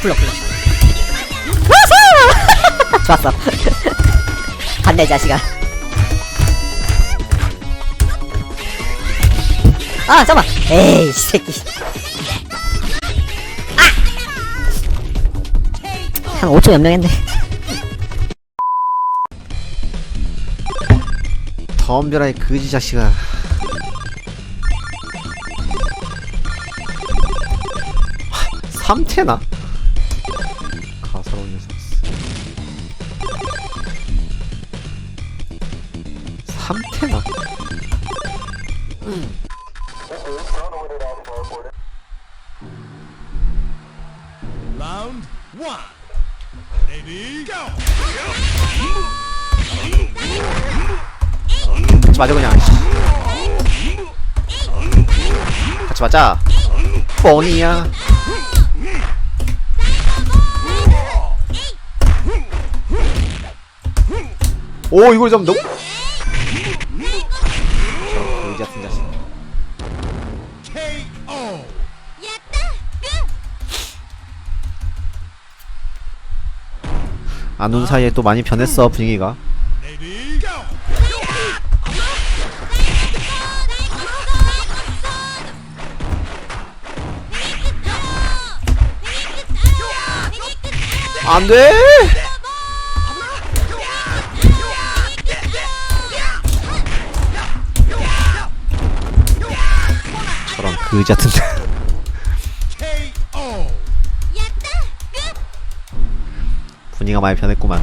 불러 불러 좋았어. 갔네 자식아. 아 잠깐만. 에이 이 새끼. 아 한 5초 연명했네. 덤벼라 이 거지 자식아. 삼태나? 맞아 그냥. 같이 맞자. 뻔이야. 오 이걸 잡는다고? 저 의지 같은 자식. KO. 안온 사이에 또 많이 변했어 분위기가 안 돼? 저런 그지 같은. 분위기가 많이 변했구만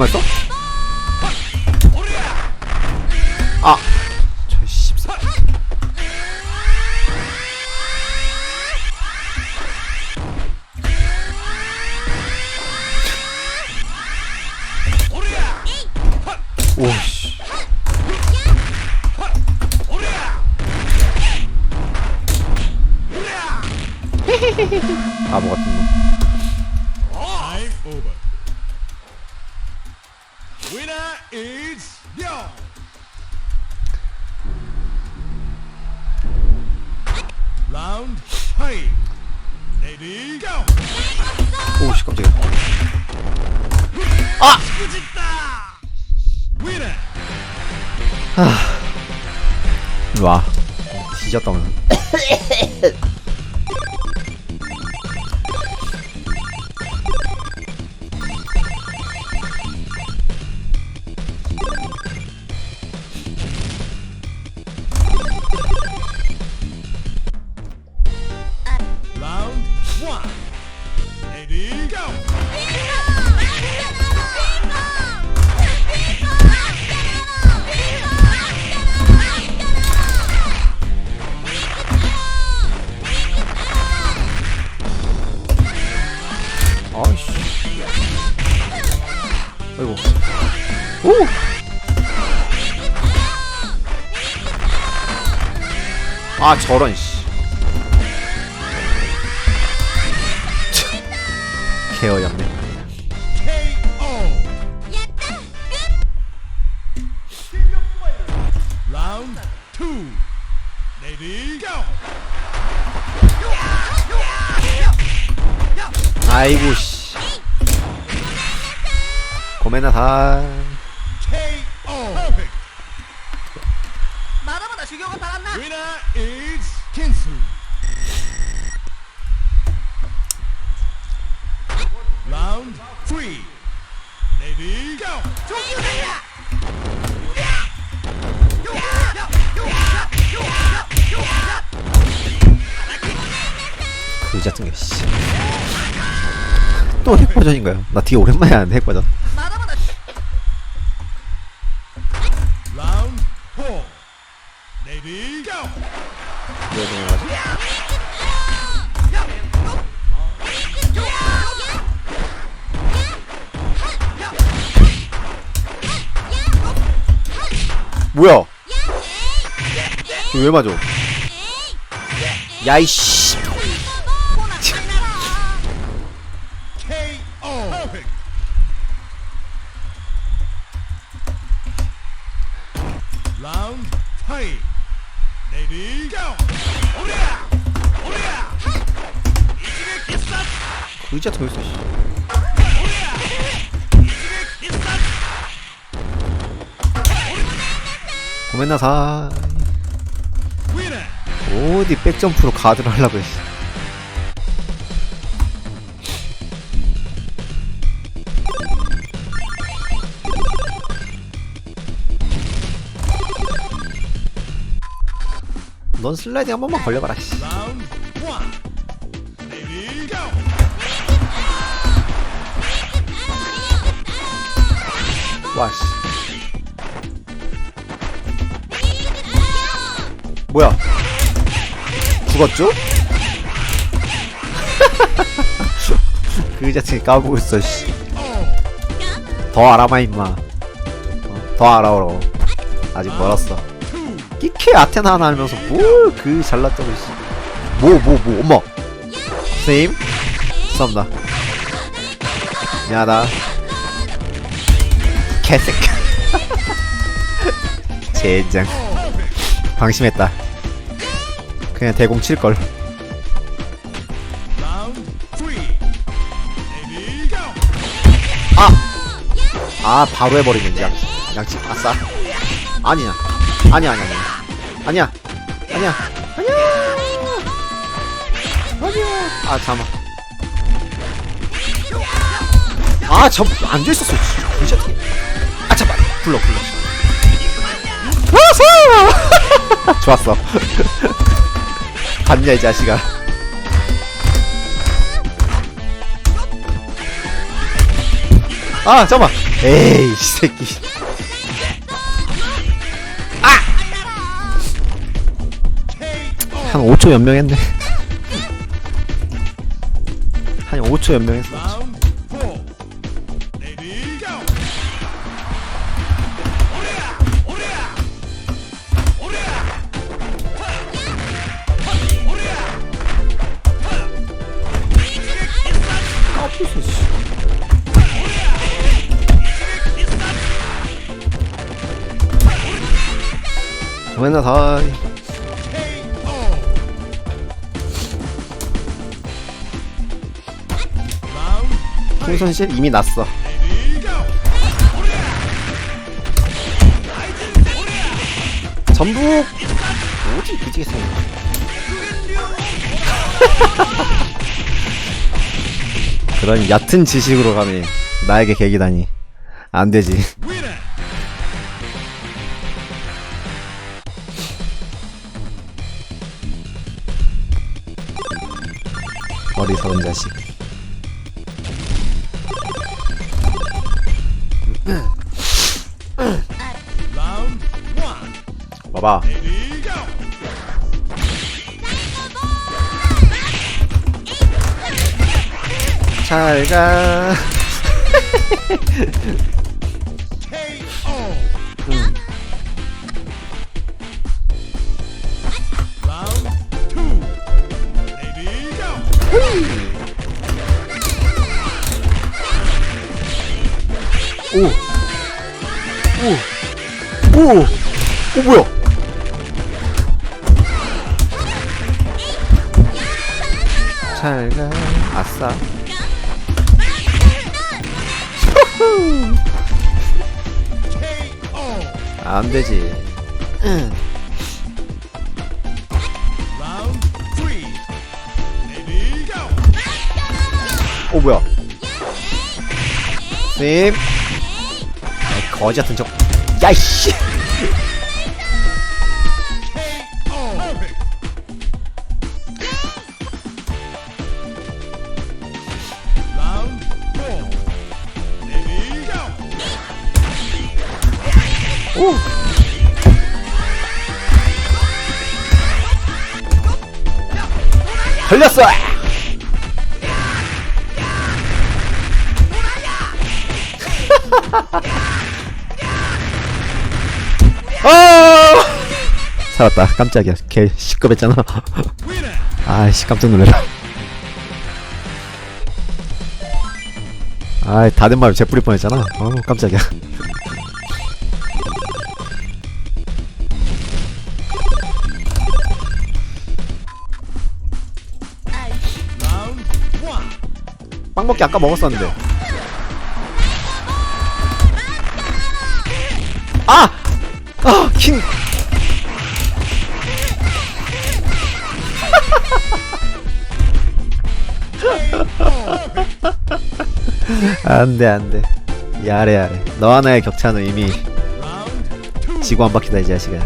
안 맞았어? 아! Winner. 일로와 뒤졌다 오늘 아 저런 씨. Ready, go. 아이고 씨 고메나 다 또 핵버전인가요? 나 되게 오랜만에 하는데 핵버전? 뭐야? 이거 왜 맞아? 야이씨 의자 더 있어 씨. 고멘나사. 어디 백점프로 가드를 하려고 했어 넌 슬라이딩 한 번만 걸려봐라 씨. 와씨 뭐야 죽었죠? 그 자체 까보고 있어 씨. 더 알아봐 임마 어, 더 알아오라 아직 멀었어. 끼케 아테나 하나 알면서 뭘 그 잘났다고 씨. 뭐 뭐뭐 엄마 선생님 죄송합니다 미안하다 개새끼 젠장. 방심했다. 그냥 대공 칠걸. 아! 아 바로 해버리는 양 양치. 아싸. 아니야. 아니야 아니야 아니야. 아니야. 아니야. 아니야! 아니야! 아 잠깐 아저 앉아있었어 진짜. 불러 불러. 왔어 좋았어. 봤냐 이 자식아. 아 잠깐만. 에이 이 새끼. KO. 한 5초 연명했네. 한 5초 연명했어 풍선실 이미 났어. 어디 그지게 생겼 그런 얕은 지식으로 감히 나에게 계기다니. 안 되지. Winner. 어리석은 자식 봐봐 go. 잘가 오! 오! 오 뭐야 잘가 아싸 three. Ready, go. 오 뭐야 쌤 거지 같은 적. 야이씨. 오. 걸렸어. 아! 살았다. 깜짝이야. 개 시끄럽잖아. 아이씨 깜짝 놀래라. 아이 다된 말 재뿌릴 뻔했잖아. 어 깜짝이야. 빵 먹기 아까 먹었었는데. 아! 아! 킹! 안돼 안돼 야래 야래 너 하나의 격차는 이미. 지구 한 바퀴다 이 자식아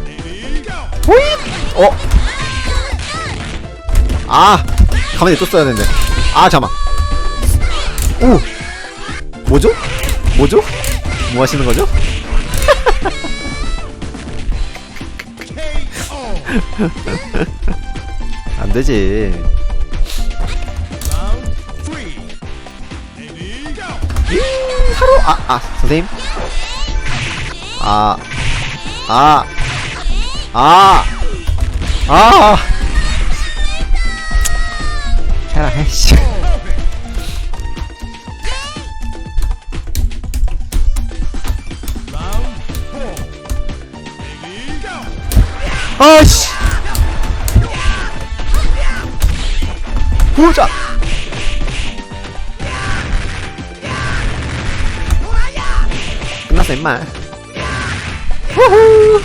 go. 어? 아! 가만히 또 써야 되는데. 아, 잠깐만. 오! 뭐죠? 뭐죠? 뭐 하시는 거죠? 안 되지. 하루, 아, 아, 선생님? 아, 아, 아, 아! 해라, 해, 씨. 아씨! 보자! 끝났어, 임마. 후후!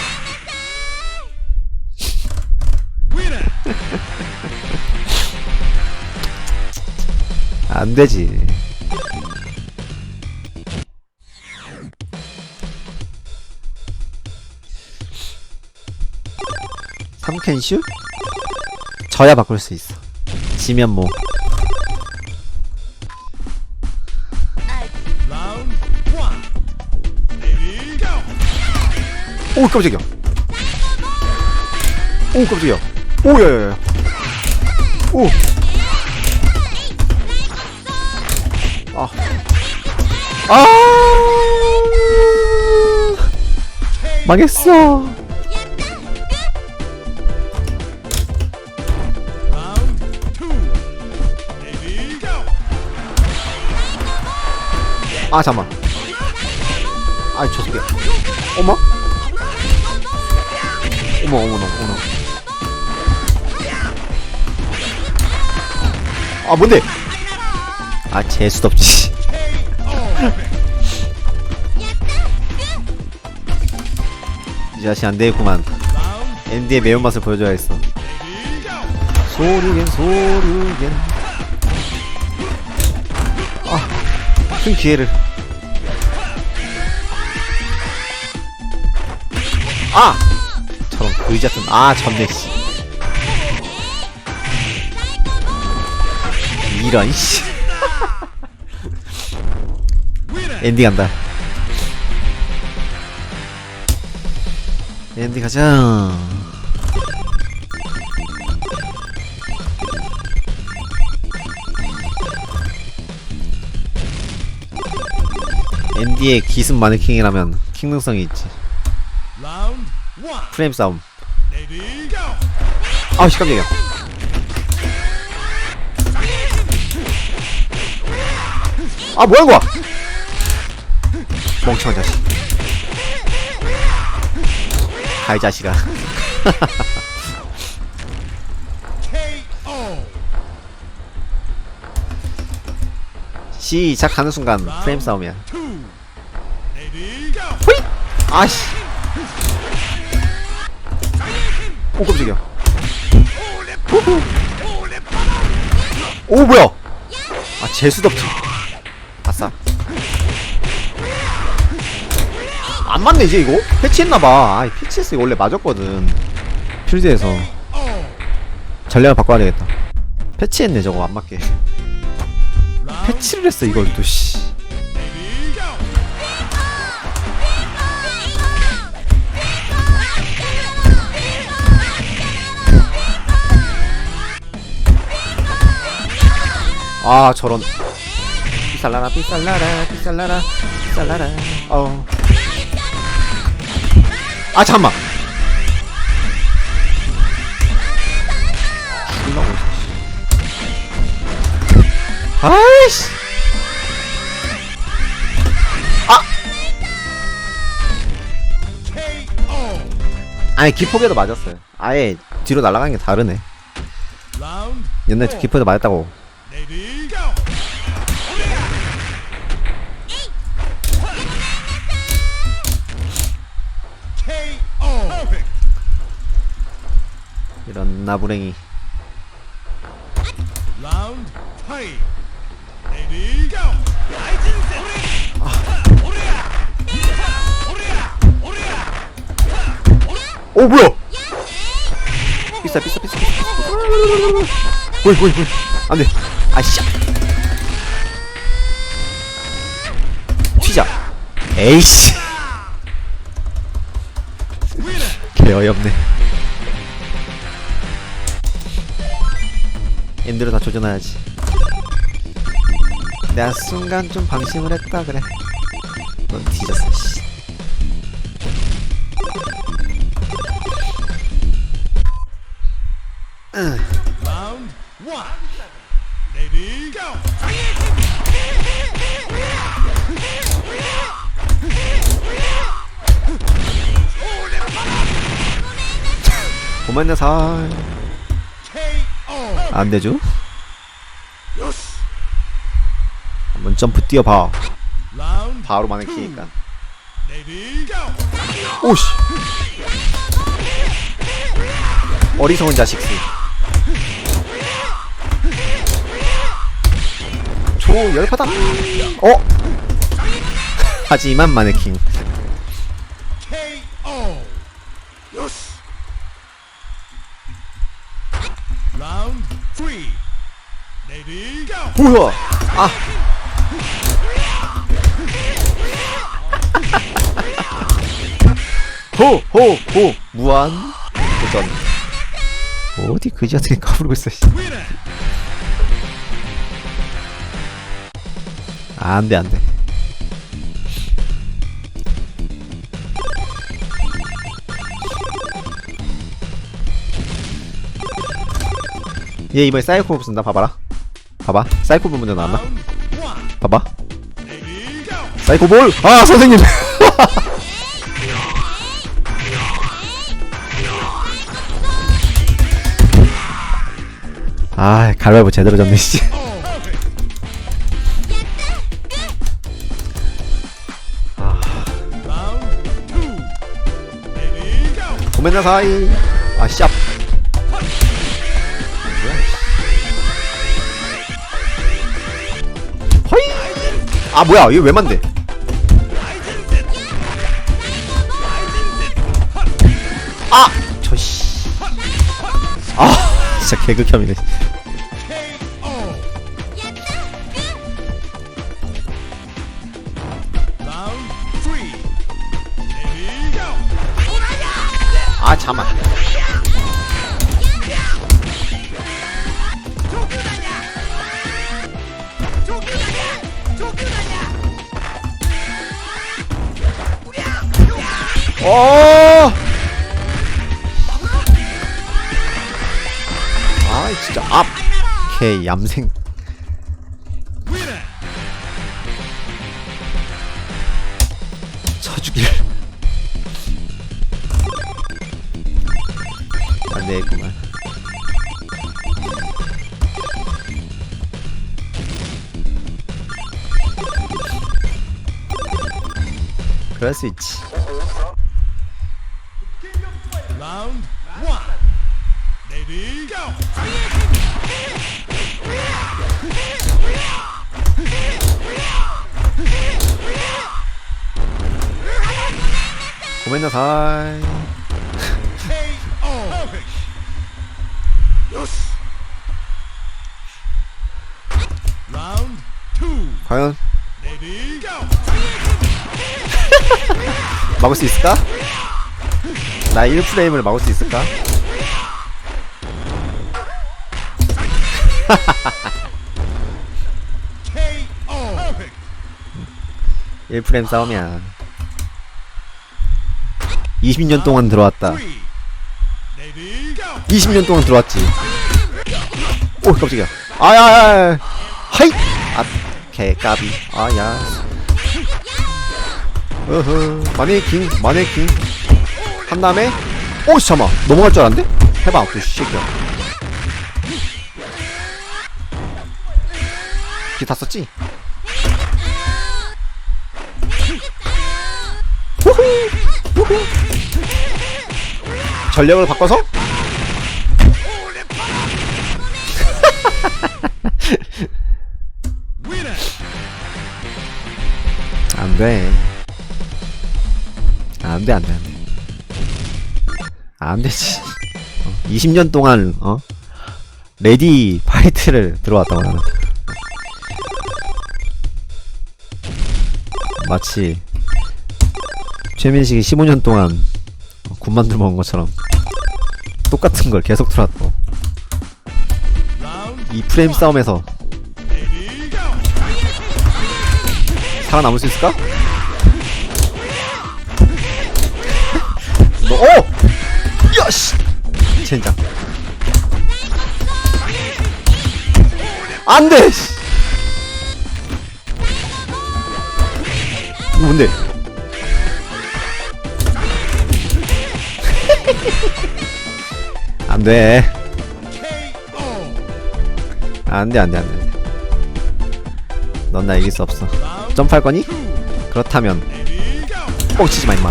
Winner. 안 되지. 캔슈? 져야 바꿀 수 있어. 지면 뭐. 오, 깜짝이야. 오, 깜짝이야. 오, 야, 야, 야. 오. 아. 아. 망했어. 아, 잠만. 아이, 저 새끼. 어머? 어머, 어머나, 어머나. 아, 뭔데? 아, 재수도 없지. 이 자식 안 되겠구만. Round 앤디의 매운맛을 보여줘야겠어. ready, go. 소류겐, 소류겐. 아, 큰 기회를. 아! 저런 의자 같은, 아, 졌네, 씨. 이런, 씨. 앤디 간다. 앤디 가자. 앤디의 기습 마네킹이라면 킹능성이 있지. 프레임 싸움. 아우, 씨, 깜짝이야. 아, 뭐야, 이거! 멍청한 자식. 가, 이 자식아. 시작하는 순간 프레임 싸움이야. Go. 아씨. 오, 깜짝이야. 후후. 오, 뭐야! 아, 재수없지. 아싸. 안 맞네, 이제 이거? 패치했나봐. 아이, 패치했어. 이거 원래 맞았거든. 필드에서. 전략을 바꿔야 되겠다. 패치했네, 저거 안 맞게. 패치를 했어, 이걸 또, 씨. 아 저런 삐살라라 삐살라라 삐살라라 삐살라라 어. 아 잠만 씨. 아이씨 KO. 아니 기폭에도 맞았어요 아예 뒤로 날아가는 게 다르네. 옛날에 기폭에도 맞았다고 이런 나부랭이. 오 뭐야? 비싸 비싸 비싸 보이 보이 보이 안돼. 아씨. 튀자. 에이씨. 개 어이없네 엔드로 다 조져놔야지 내가 순간 좀 방심을 했다 그래 넌 뒤졌어 씨. 고만네 살 KO. 안 되죠? Yes. 한번 점프 뛰어봐. 바로. Go. 오씨 어리석은 자식들 조 열받아 어? 하지만 마네킹 KO. Yes. Round three. Ready. Go. 뭐야? 아. 호 호 호. 무한 도전. 어디 그지 같은 게 까부르고 있어 씨. Winner. 아, 안 돼 안 돼. 얘 이번에 사이코 쓴다 봐봐라 봐봐 사이코 볼 먼저 나왔나. 봐봐. 사이코 볼 아 선생님 아 갈바보 제대로 잡네 씨 Oh. Perfect. Round two. Ready. Go. 고멘나 사이 아씨 앞 아 뭐야? 이거 왜 만대? 아! 저씨. 아 진짜 개극혐이네. 아 잠만 어. 아 진짜 앞개 얌생 Winner. 쳐주길 안 되겠구만 그럴 수 있지 Round one. Ready. Go. 고멘 나 사이 KO. Perfect. Yes. Round two. 과연 Ready. Go. 막을 수 있을까? 나 1프레임을 막을 수 있을까? 일프레임 싸움이야. 20년 동안 들어왔다. 20년 동안 들어왔지. 오 깜짝이야. 아야야 하이! 아 개까비. 아야. 어허. 마네킹 마네킹. 한 다음에 오씨 잠깐만 넘어갈 줄 알았는데? 해봐 그 새끼야 기다 썼지? 후후 후후 전력을 바꿔서 Winner. 안 돼. 안 돼, 안 돼, 안 돼. 안 되지. 어, 20년 동안, 어? 레디 파이트를 들어왔다고 나는. 마치, 최민식이 15년 동안 어, 군만두 먹은 것처럼 똑같은 걸 계속 들어왔고. 이 프레임 싸움에서. 살아남을 수 있을까? 너, 어! 야씨! 젠장. 안 돼! 씨. 이거 뭔데? 안 돼. KO. 안 돼, 안 돼, 안 돼. 넌 나 이길 수 없어. 점프할 거니? 그렇다면. 뻥치지 마 임마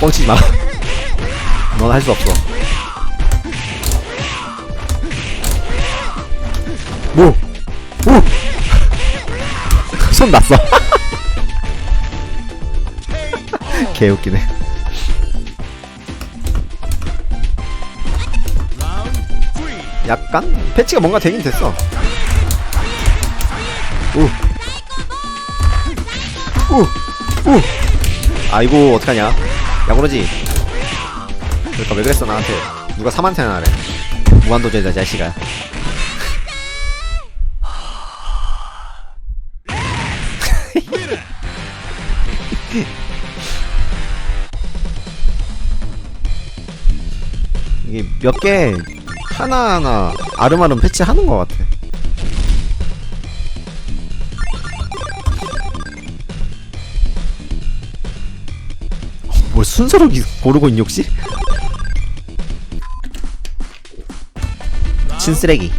뻥치지 마 넌 할 수 없어 뭐? 오! 손 났어 개 웃기네 Round three. 약간 패치가 뭔가 되긴 됐어 오. 오. 오. 아이고 어떡하냐 야구르지 그러니까 왜 그랬어 나한테 누가 3한테나 하래 무한도전이다 자식아. 이게 몇 개 하나하나 아름아름 패치하는 것 같아 뭘 순서로 기- 고르고 있니 혹시? Go.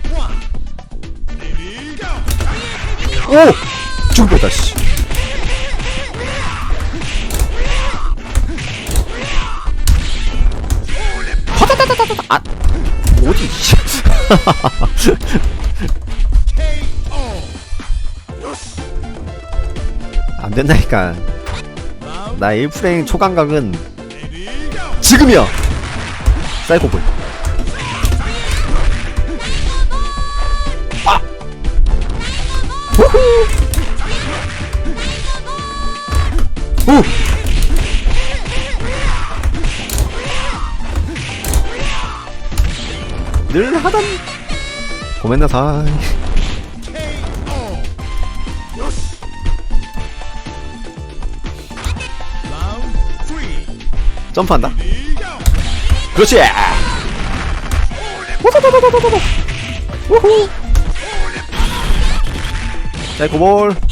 오! 뻔했다 씨 허다다다다다 아 어디. 안 된다니까. 나 1프레임 초감각은. 지금이야 사이코볼 늘 하던 고멘나사이. 점프한다. 그렇지 호도도도도도도 우후 사이코볼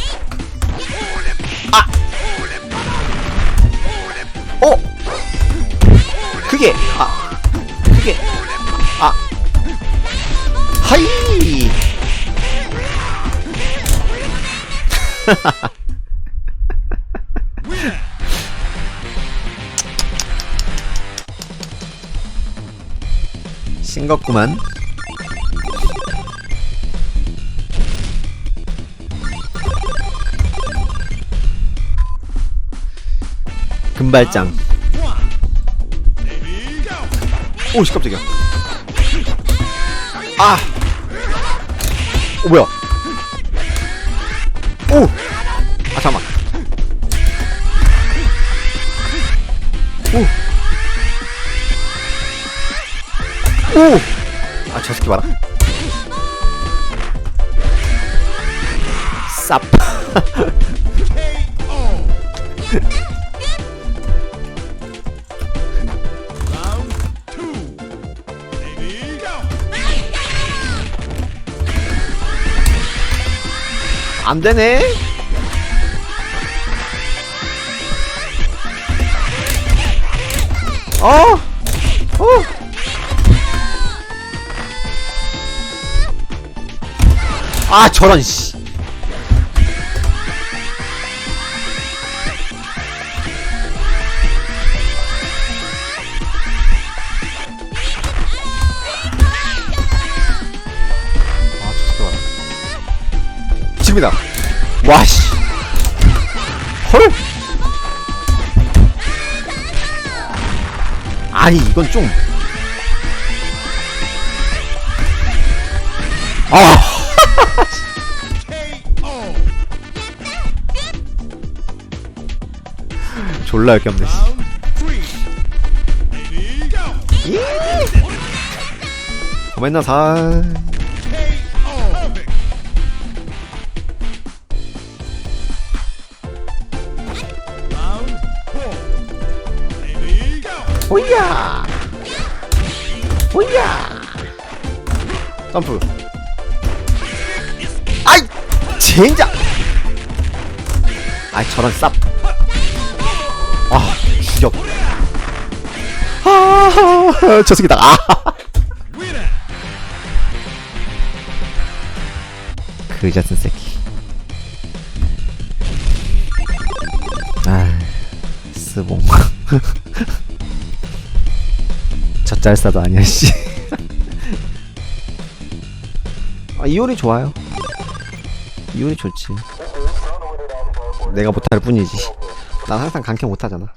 금발장 One. Ready, go. 오씨 깜짝이야 아 오, 뭐야 오! 아 저 새끼 봐라 쌉. 안 되네. 어? 어? 아, 저런 씨. 아, 좋다 지금이다. 와, 씨. 헐? 아니, 이건 좀. 아, 졸라 역겹네. 씨. Round three. Ready, go. 가만히 있나, 사. 호이야! 호이야! 점프. 아이! 젠장! 아이, 저런 쌉. 아, 죽여. 아, 저 새끼다. 아! 그 같은 새끼. 아, 스봉. 저 짤싸도 아니야, 씨. 아, 이효리 좋아요. 이효리 좋지. 내가 못할 뿐이지. 난 항상 강캐 못하잖아.